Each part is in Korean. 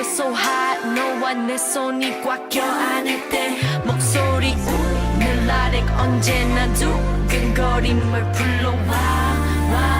feel so hot 너와 내 손이 꽉 껴안을 때 목소리 오늘 날에 언제나 두근거림을 불러와 와.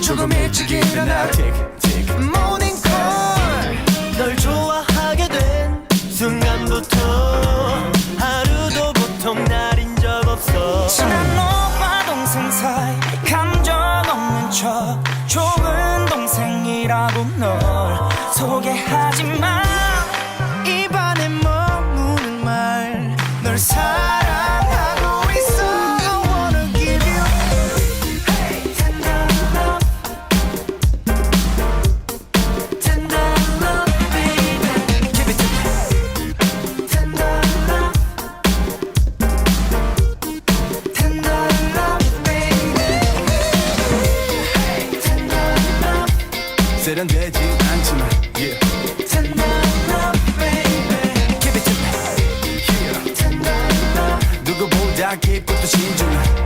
조금 일찍 일어나 틱틱. keep good to change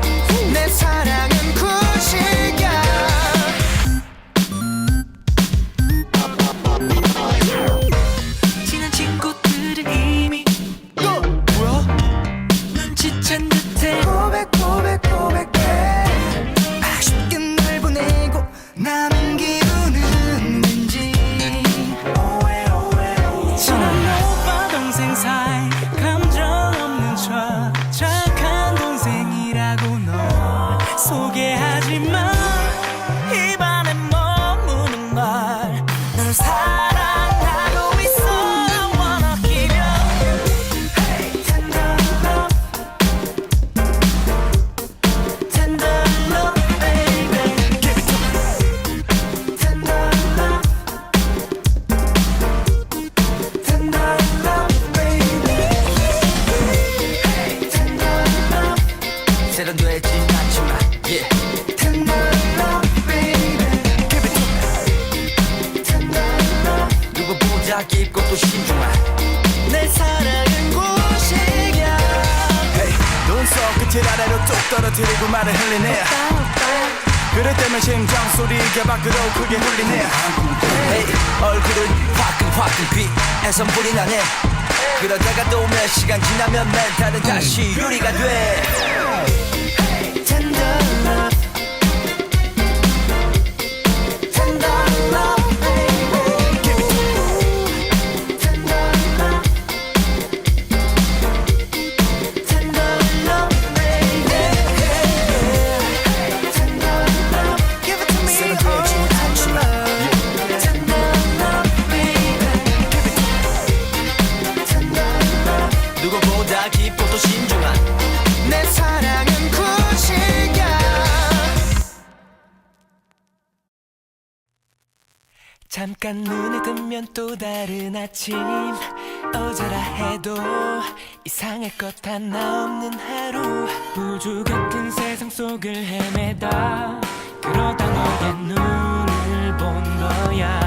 시간 지나면 멘탈은 다시 음. 유리가 돼. 또 다른 아침 어제라 해도 이상할 것 하나 없는 하루. 우주 같은 세상 속을 헤매다. 그러다 너의 눈을 본 거야.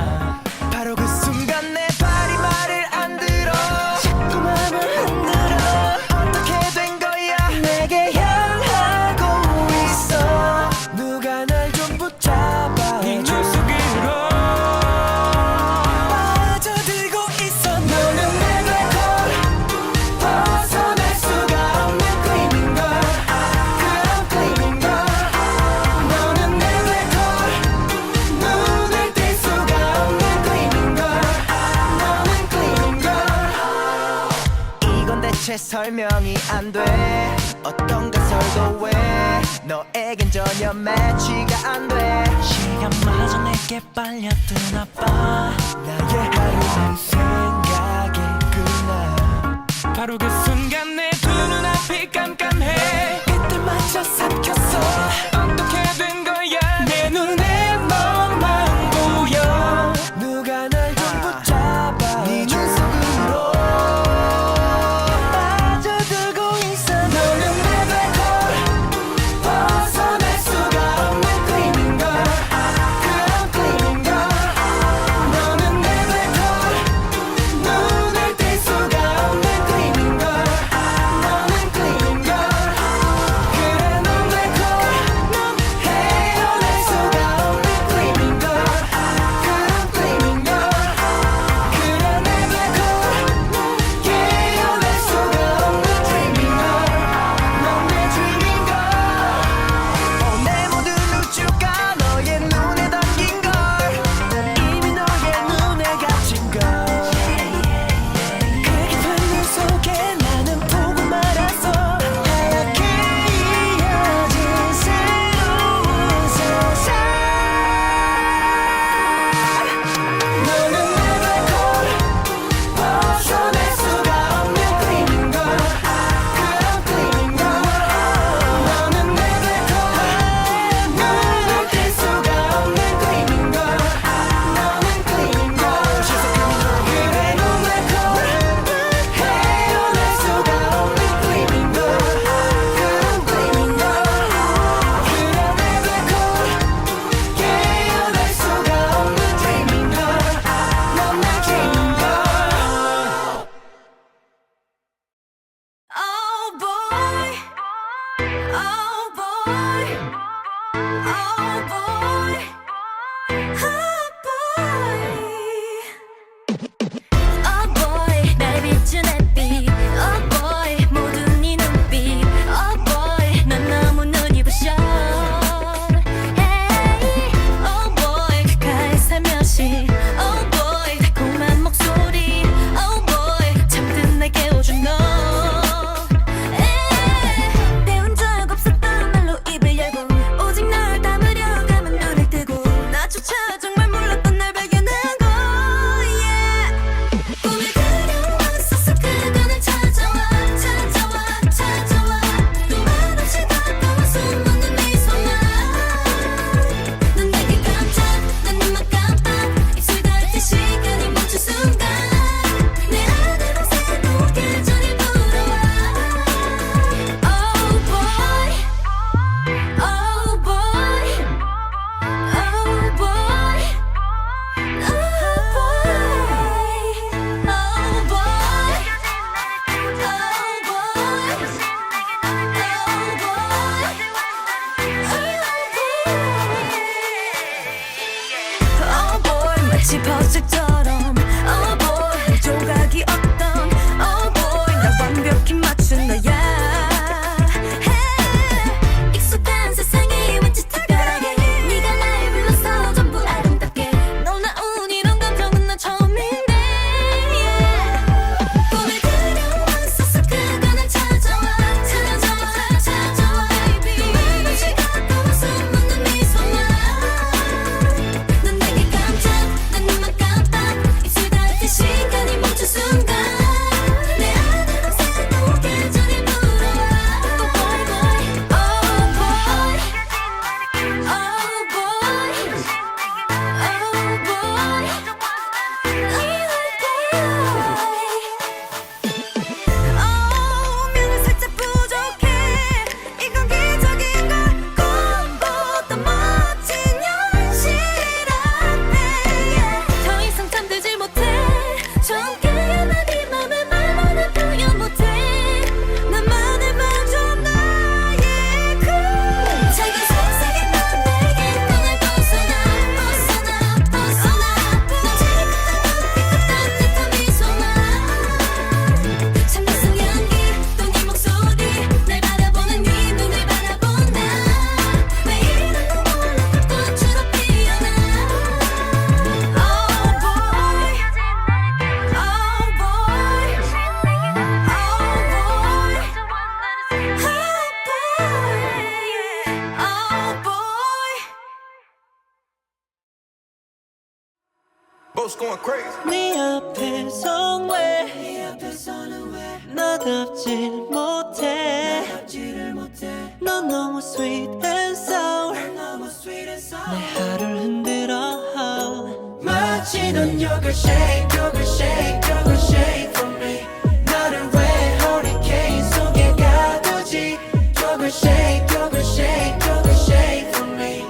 say 넌 여걸 shake 여걸 shake 여걸 shake for me 나를 왜 허리케인 속에 가두지 여걸 shake 여걸 shake 여걸 shake for me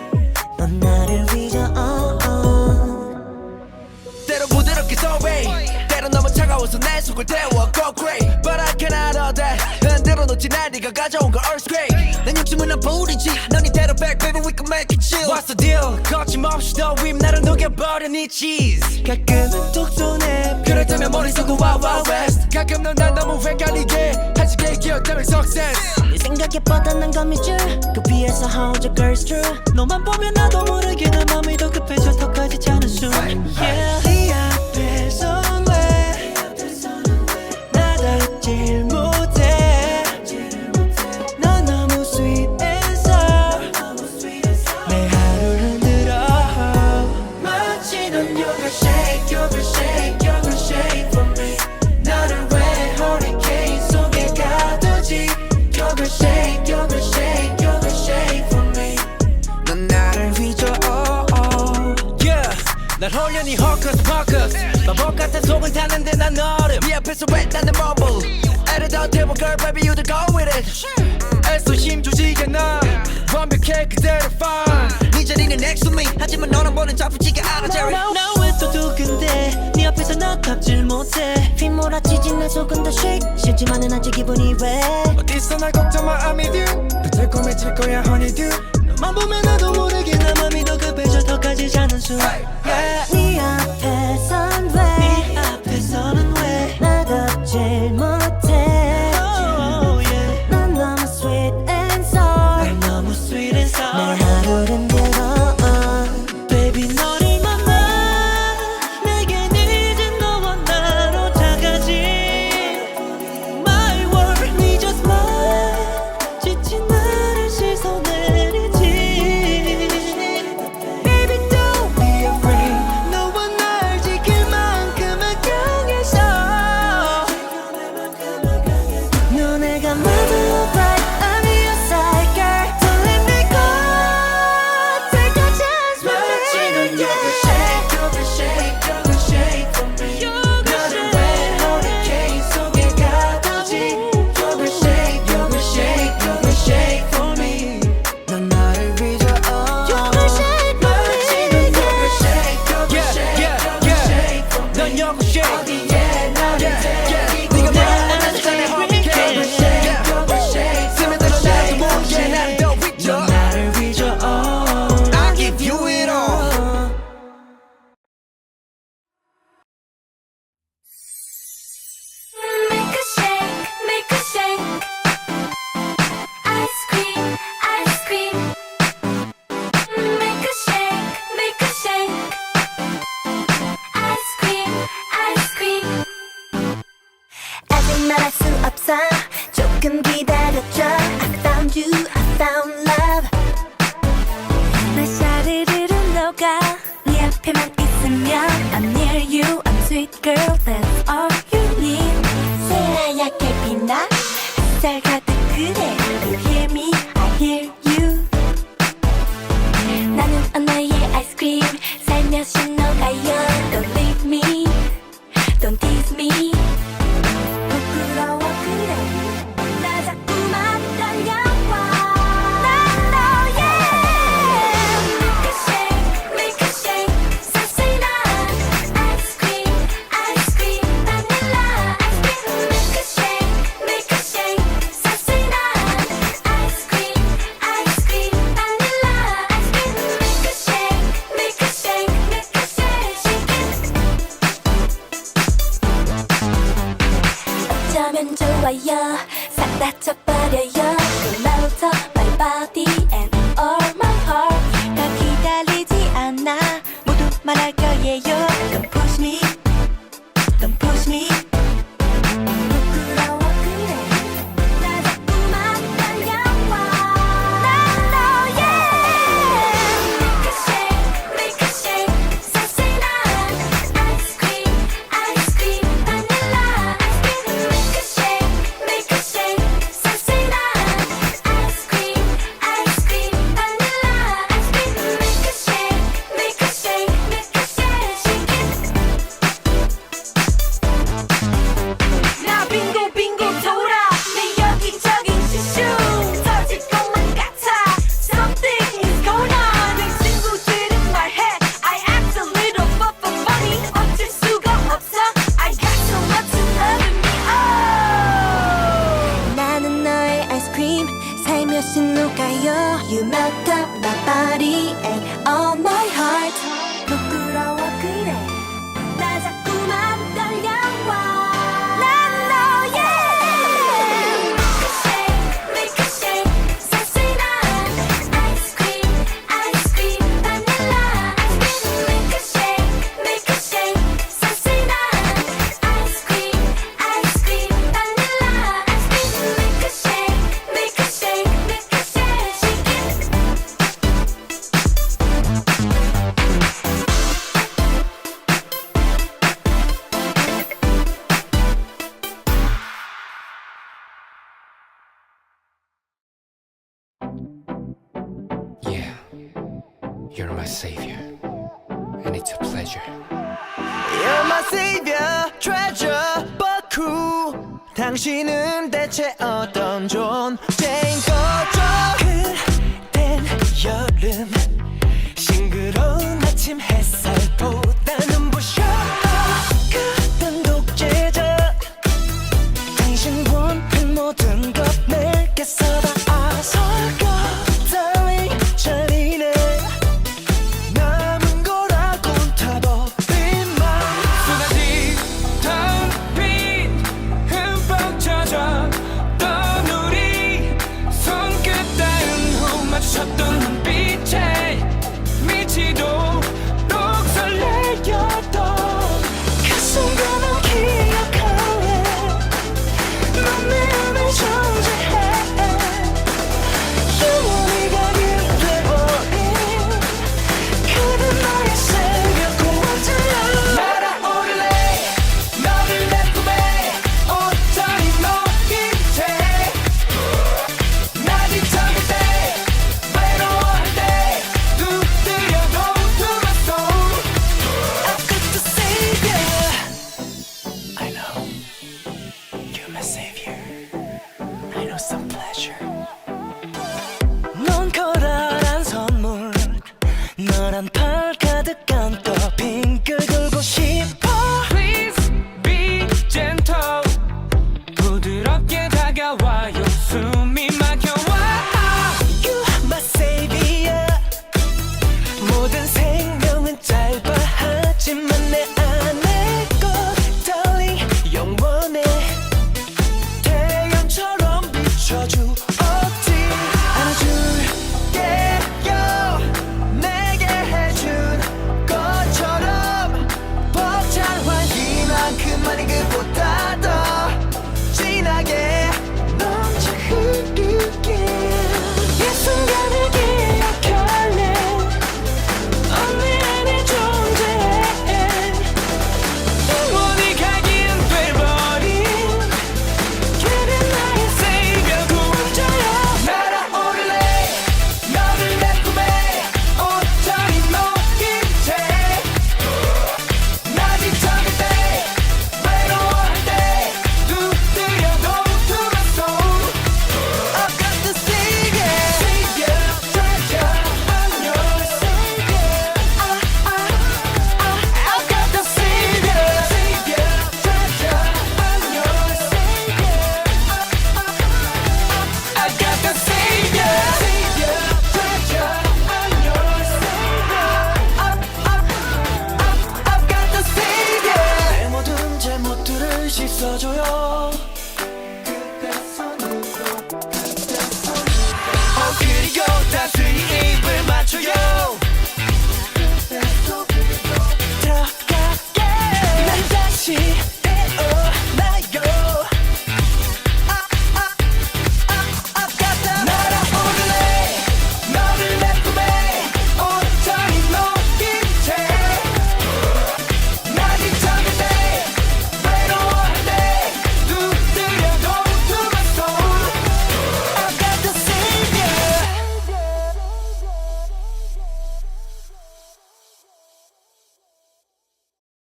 넌 나를 위저 oh oh 때로 부드럽게 so way 때로 너무 차가워서 내 속을 태워 go crazy but I cannot all that 흔들어 놓지 날 네가 가져온 걸 earth grade 난 욕심은 안 부리지 What's the deal. 거침없이 더 윗날을 녹여버려 네 cheese. 가끔은 독존해. 그렇다면 머릿속은 Wild Wild West. 가끔 넌난 너무 헷갈리게. 한식의 기억 때문에 success. 네 생각에 뻗어난 거미줄 그 위에서 How the girls true 너만 보면 나도 모르게 내 맘이 더 있어 날 걱정 마 I'm with you. 더 들고 미칠 거야 honeydew 너만 보면 나도 모르게 나 맘이 그 더 급해져 더까지 자는 숨네 앞에서 I found you, I found love. 날 샤르르르 녹아 네 앞에만